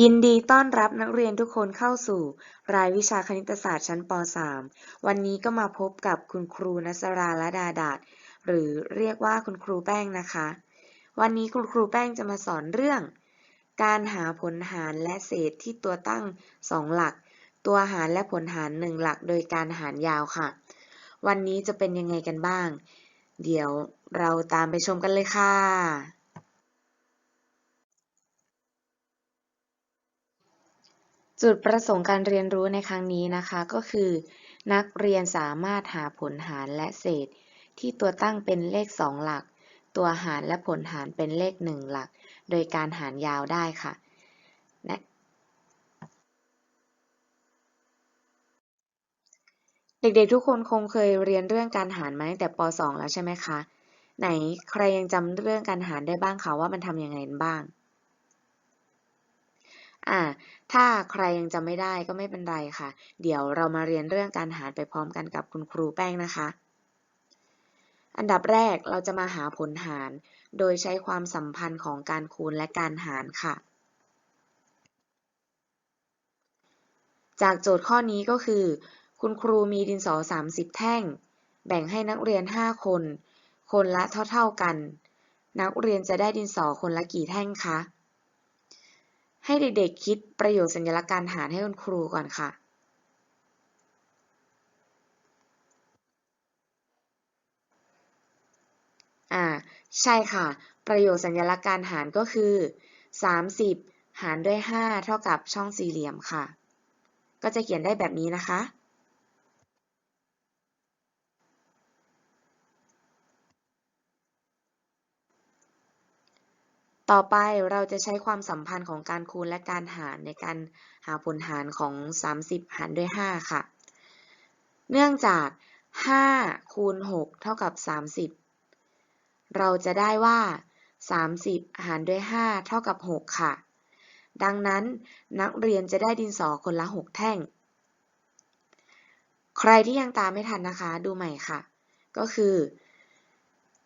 ยินดีต้อนรับนักเรียนทุกคนเข้าสู่ รายวิชาคณิตศาสตร์ชั้นป .3 วันนี้ก็มาพบกับคุณครูนัสราละดาดาษหรือเรียกว่าคุณครูแป้งนะคะ วันนี้คุณครูแป้งจะมาสอนเรื่อง การหาผลหารและเศษที่ตัวตั้ง 2 หลัก ตัวหารและผลหาร 1 หลัก โดยการหารยาวค่ะ วันนี้จะเป็นยังไงกันบ้าง เดี๋ยวเราตามไปชมกันเลยค่ะ จุดประสงค์การเรียนรู้ในครั้งนี้นะคะก็คือ นักเรียนสามารถหาผลหารและเศษ ที่ตัวตั้งเป็นเลข 2 หลัก ตัวหารและผลหารเป็นเลข 1 หลัก โดยการหารยาวได้ค่ะและเด็กๆทุกคนคงเคยเรียนเรื่องการหารมาตั้งแต่ป .2 แล้วใช่ไหมคะ ไหนใครยังจำเรื่องการหารได้บ้างคะว่ามันทำยังไงบ้าง อ่า ถ้าใครยังจำไม่ได้ก็ไม่เป็นไรค่ะ เดี๋ยวเรามาเรียนเรื่องการหารไปพร้อมกันกับคุณครูแป้งนะคะ อันดับแรกเราจะมาหาผลหาร โดยใช้ความสัมพันธ์ของการคูณและการหารค่ะ จากโจทย์ข้อนี้ก็คือ คุณครูมีดินสอ 30 แท่ง แบ่งให้นักเรียน 5 คน คนละเท่า ๆกัน นักเรียนจะได้ดินสอคนละกี่แท่งคะ ให้เด็กๆคิดประโยชน์สัญลักษณ์การหารให้คุณครูก่อนค่ะ อ่า ใช่ค่ะ ประโยชน์สัญลักษณ์การหารก็คือ 30 หารด้วย 5 เท่ากับช่องสี่เหลี่ยมค่ะ ก็จะเขียนได้แบบนี้นะคะ ต่อไปเราจะใช้ความสัมพันธ์ของการคูณและการหารในการหาผลหารของ 30 หารด้วย 5 ค่ะ เนื่องจาก 5 คูณ 6 เท่ากับ 30 เราจะได้ว่า 30 หารด้วย 5 เท่ากับ 6 ค่ะ ดังนั้นนักเรียนจะได้ดินสอคนละ 6 แท่ง ใครที่ยังตามไม่ทันนะคะ ดูใหม่ค่ะ ก็คือ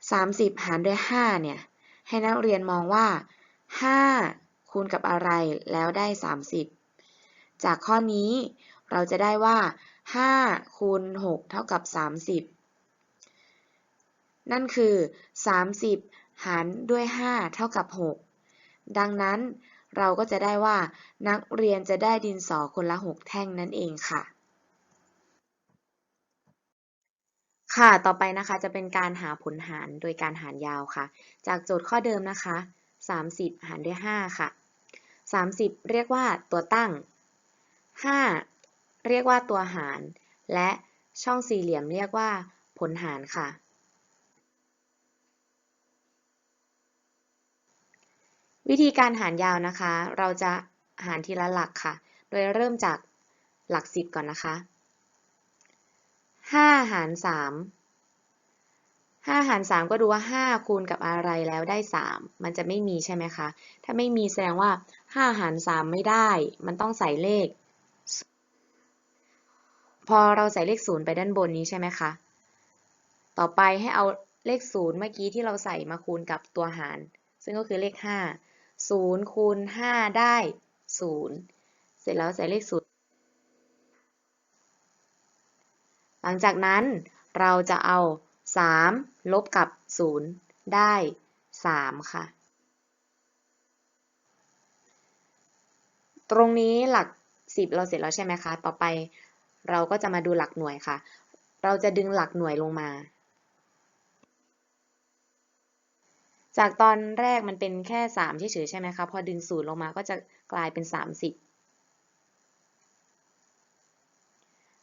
30 หารด้วย 5 เนี่ย ให้นักเรียนมองว่า 5 คูณกับอะไรแล้วได้ 30 จากข้อนี้เราจะได้ว่า 5 คูณ 6 เท่ากับ 30 นั่นคือ 30 หารด้วย 5 เท่ากับ 6 ดังนั้นเราก็จะได้ว่านักเรียนจะได้ดินสอคนละ 6 แท่งนั่นเองค่ะ ค่ะ ต่อไปนะคะจะเป็นการหาผลหารโดยการหารยาวค่ะ จากโจทย์ข้อเดิมนะคะ 30 หารด้วย 5 ค่ะ 30 เรียกว่าตัวตั้ง 5 เรียกว่าตัวหาร และช่องสี่เหลี่ยมเรียกว่าผลหารค่ะ วิธีการหารยาวนะคะ เราจะหารทีละหลักค่ะ โดยเริ่มจากหลัก 10 ก่อนนะคะ 5หาร3 5หาร3ก็ดูว่า5คูณกับอะไรแล้วได้3มันจะไม่มีใช่ไหมคะ ถ้าไม่มีแสดงว่า5หาร3ไม่ได้ มันต้องใส่เลข พอเราใส่เลข0ไปด้านบนนี้ใช่ไหมคะ ต่อไปให้เอาเลข0เมื่อกี้ที่เราใส่มาคูณกับตัวหาร ซึ่งก็คือเลข5 0คูณ5ได้0เสร็จแล้วใส่เลข0 หลังจากนั้นเราจะเอา 3 ลบกับ 0 ได้ 3 ค่ะ ตรงนี้หลัก 10 เราเสร็จแล้วใช่ไหมคะ ต่อไปเราก็จะมาดูหลักหน่วยค่ะ เราจะดึงหลักหน่วยลงมา จากตอนแรกมันเป็นแค่ 3 เฉยๆใช่ไหมคะ พอดึง 0 ลงมาก็จะกลายเป็น 30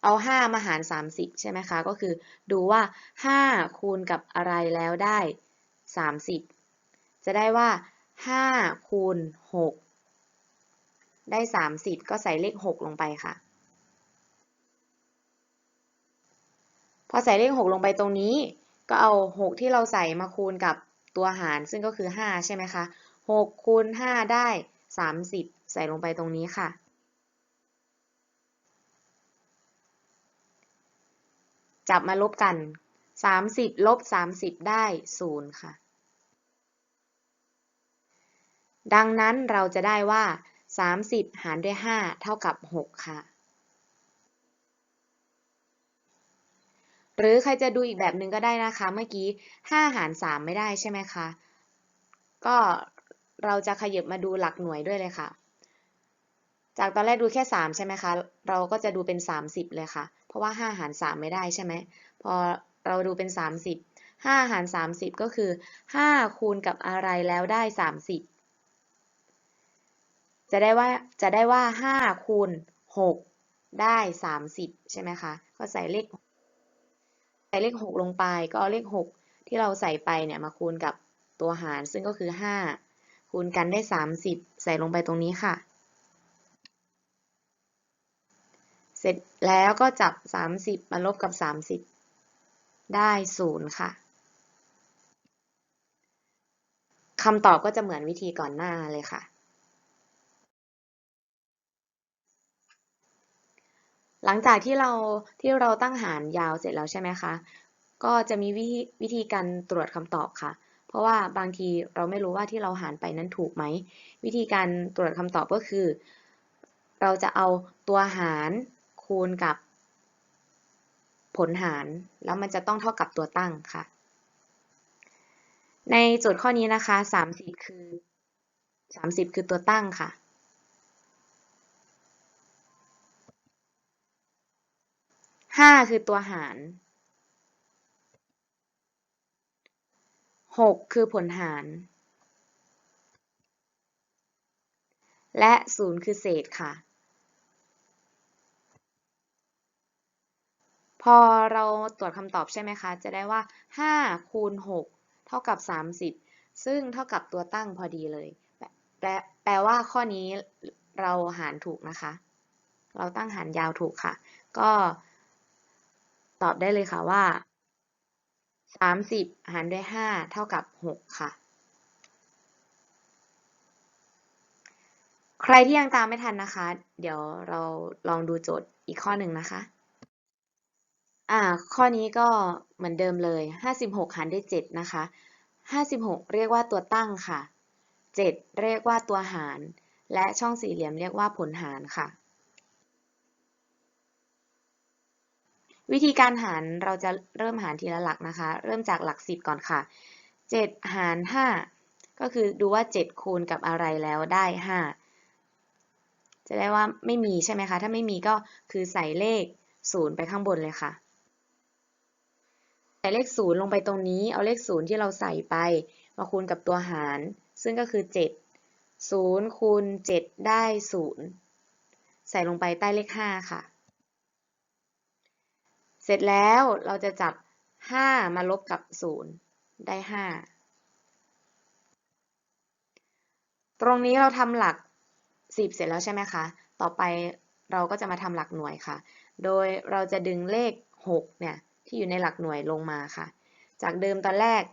เอา 5 มาหาร 30 ใช่ไหมคะ ก็คือดูว่า 5 คูณกับอะไรแล้วได้ 30 จะได้ว่า 5 คูณ 6 ได้ 30 ก็ใส่เลข 6 ลงไปค่ะ พอใส่เลข 6 ลงไปตรงนี้ ก็เอา 6 ที่เราใส่มาคูณกับตัวหารซึ่งก็คือ 5 ใช่ไหมคะ 6 คูณ 5 ได้ 30 ใส่ลงไปตรงนี้ค่ะ จับมาลบกัน 30 ลบ 30 ได้ 0 ค่ะ ดังนั้นเราจะได้ว่า 30 หารด้วย 5 เท่ากับ 6 ค่ะ หรือใครจะดูอีกแบบหนึ่งก็ได้นะคะ เมื่อกี้ 5 หาร 3 ไม่ได้ใช่ไหมคะ ก็เราจะขยับมาดูหลักหน่วยด้วยเลยค่ะ จากตอนแรกดูแค่ 3 ใช่ไหมคะ เราก็จะดูเป็น 30 เลยค่ะ เพราะว่า 5 หาร 3 ไม่ได้ใช่ไหม พอเราดูเป็น 30 5 หาร 30 ก็คือ 5 คูณกับอะไรแล้วได้ 30 จะได้ว่าจะได้ว่า 5 คูณ 6 ได้ 30 ใช่ไหมคะ ก็ใส่เลข ใส่เลข 6 ลงไป ก็เอาเลข 6 ที่เราใส่ไปเนี่ยมาคูณกับตัวหาร ซึ่งก็คือ 5 คูณกันได้ 30 ใส่ลงไปตรงนี้ค่ะ เสร็จแล้วก็จับ 30 มาลบกับ 30 ได้ 0 ค่ะคำตอบก็จะเหมือนวิธีก่อนหน้าเลยค่ะ หลังจากที่เราที่เราตั้งหารยาวเสร็จแล้วใช่ไหมคะ ก็จะมีวิธีวิธีการตรวจคำตอบค่ะ เพราะว่าบางทีเราไม่รู้ว่าที่เราหารไปนั้นถูกไหม วิธีการตรวจคำตอบก็คือ เราจะเอาตัวหาร คูณกับผลหาร แล้วมันจะต้องเท่ากับตัวตั้งค่ะ ในโจทย์ข้อนี้นะคะ 30 คือ 30 คือตัวตั้งค่ะ5คือตัวหาร6คือผลหาร และ0คือเศษค่ะ พอเราตรวจคำตอบใช่ไหมคะ จะได้ว่า 5 คูณ 6 เท่ากับ 30 ซึ่งเท่ากับตัวตั้งพอดีเลย แปลแปลว่าข้อนี้เราหารถูกนะคะ เราตั้งหารยาวถูกค่ะ ก็ตอบได้เลยค่ะว่า 30 หารด้วย 5 เท่ากับ 6 ค่ะ ใครที่ยังตามไม่ทันนะคะ เดี๋ยวเราลองดูโจทย์อีกข้อหนึ่งนะคะ อ่า ข้อนี้ก็เหมือนเดิมเลย 56 หารด้วย7นะคะ 56 เรียกว่าตัวตั้งค่ะ 7 เรียกว่าตัวหาร และช่องสี่เหลี่ยมเรียกว่าผลหารค่ะ วิธีการหารเราจะเริ่มหารทีละหลักนะคะ เริ่มจากหลัก 10 ก่อนค่ะ 7 หาร 5 ก็คือดูว่า 7 คูณกับอะไรแล้วได้ 5 จะได้ว่าไม่มีใช่ไหมคะ ถ้าไม่มีก็คือใส่เลข0ไปข้างบนเลยค่ะ ส่เลข0ลงไปตรงนี้ เอาเลข0ที่เราใส่ไป มาคูณกับตัวหาร ซึ่งก็คือ 7 0คูณ7ได้ 0 ใส่ลงไปใต้เลข 5 ค่ะ เสร็จแล้วเราจะจับ 5 มาลบกับ 0 ได้ 5 ตรงนี้เราทำหลัก 10 เสร็จแล้วใช่ไหมคะ ต่อไปเราก็จะมาทำหลักหน่วยค่ะ โดยเราจะดึงเลข 6 เนี่ย ที่อยู่ในหลักหน่วยลงมาค่ะ จากเดิมตอนแรก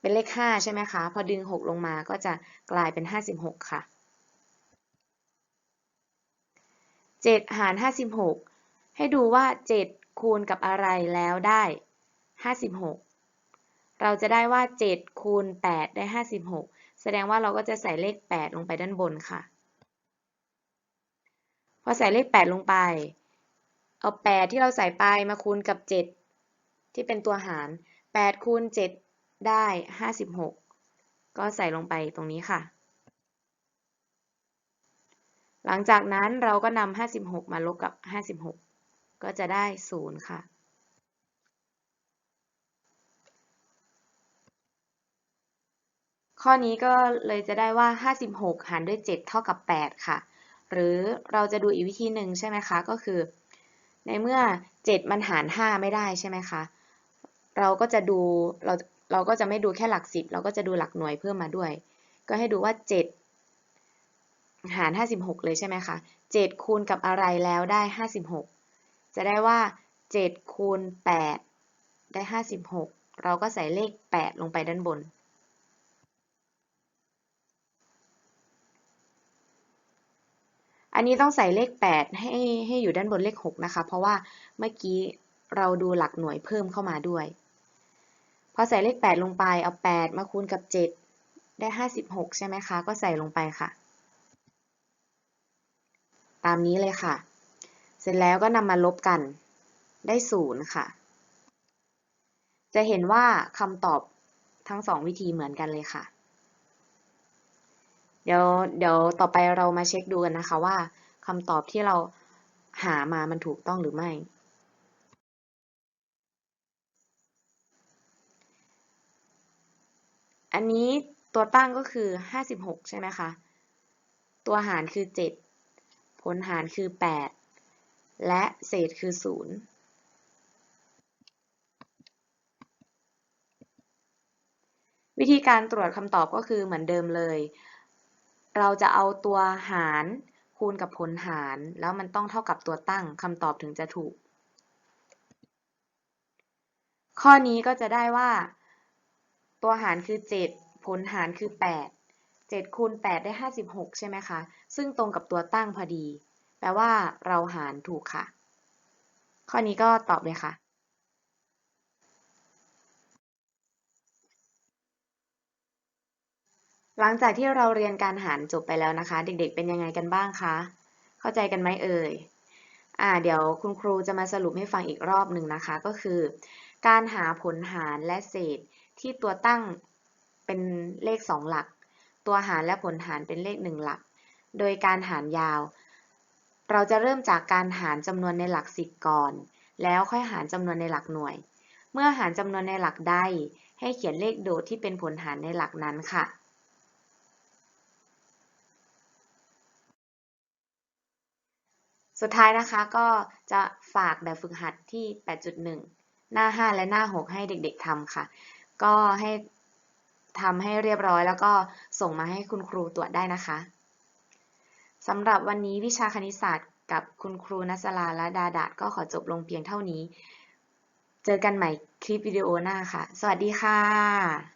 เป็นเลข 5 ใช่ไหมคะ พอดึง 6 ลงมาก็จะกลายเป็น 56 ค่ะ 7 หาร 56 ให้ดูว่า 7 คูณกับอะไรแล้วได้ 56 เราจะได้ว่า 7 คูณ 8 ได้ 56 แสดงว่าเราก็จะใส่เลข 8 ลงไปด้านบนค่ะ พอใส่เลข 8 ลงไป เอา 8 ที่เราใส่ไปมาคูณกับ 7 ที่เป็นตัวหาร 8 คูณ 7 ได้ 56 ก็ใส่ลงไปตรงนี้ค่ะ หลังจากนั้นเราก็นำ56 มาลบกับ 56 ก็จะได้ 0 ค่ะข้อนี้ก็เลยจะได้ว่า 56 หารด้วย 7 เท่ากับ 8 ค่ะ หรือเราจะดูอีกวิธีหนึ่งใช่ไหมคะ ก็คือ ในเมื่อ 7 มันหาร 5 ไม่ได้ใช่ไหมคะ เราก็จะดูเราเราก็จะไม่ดูแค่หลัก 10 เราก็จะดูหลักหน่วยเพิ่มมาด้วย ก็ให้ดูว่า 7 หาร 56 เลยใช่ไหมคะ 7 คูณกับอะไรแล้วได้ 56 จะได้ว่า 7 คูณ 8 ได้ 56 เราก็ใส่เลข 8 ลงไปด้านบน อันนี้ต้องใส่เลข 8 ให้ให้อยู่ด้านบนเลข 6 นะคะ เพราะว่าเมื่อกี้เราดูหลักหน่วยเพิ่มเข้ามาด้วย พอใส่เลข 8 ลงไปเอา 8 มาคูณกับ 7 ได้ 56 ใช่ไหมคะ ก็ใส่ลงไปค่ะ ตามนี้เลยค่ะ เสร็จแล้วก็นำมาลบกันได้ศูนย์ค่ะ จะเห็นว่าคำตอบทั้งสองวิธีเหมือนกันเลยค่ะ เดี๋ยวเดี๋ยวต่อไปเรามาเช็คดูกันนะคะว่าคำตอบที่เราหามามันถูกต้องหรือไม่ อันนี้ตัวตั้งก็คือ 56 ใช่ไหมคะ ตัวหารคือ 7 ผลหารคือ 8 และเศษคือ 0วิธีการตรวจคำตอบก็คือเหมือนเดิมเลย เราจะเอาตัวหารคูณกับผลหาร แล้วมันต้องเท่ากับตัวตั้งคำตอบถึงจะถูก ข้อนี้ก็จะได้ว่า ตัวหารคือ 7 ผลหารคือ 8 7คูณ8 ได้ 56 ใช่ไหมคะ ซึ่งตรงกับตัวตั้งพอดี แปลว่าเราหารถูกค่ะ ข้อนี้ก็ตอบเลยค่ะ หลังจากที่เราเรียนการหารจบไปแล้วนะคะ เด็กๆ เป็นยังไงกันบ้างคะ เข้าใจกันไหมเอ่ยอ่าเดี๋ยวคุณครูจะมาสรุปให้ฟังอีกรอบหนึ่งนะคะ ก็คือ การหาผลหารและเศษที่ตัวตั้งเป็นเลข 2 หลัก ตัวหารและผลหารเป็นเลข 1 หลัก โดยการหารยาว เราจะเริ่มจากการหารจำนวนในหลักสิบก่อน แล้วค่อยหารจำนวนในหลักหน่วย เมื่อหารจำนวนในหลักใดให้เขียนเลขโดดที่เป็นผลหารในหลักนั้นค่ะ สุดท้ายนะคะก็จะฝากแบบฝึกหัดที่ 8.1 หน้า 5 และหน้า 6 ให้เด็กๆทำค่ะ ก็ให้ทำให้เรียบร้อย แล้วก็ส่งมาให้คุณครูตรวจได้นะคะสำหรับวันนี้วิชาคณิตศาสตร์กับคุณครูนัสลาและดาดาดก็ขอจบลงเพียงเท่านี้ เจอกันใหม่คลิปวิดีโอหน้าค่ะ สวัสดีค่ะ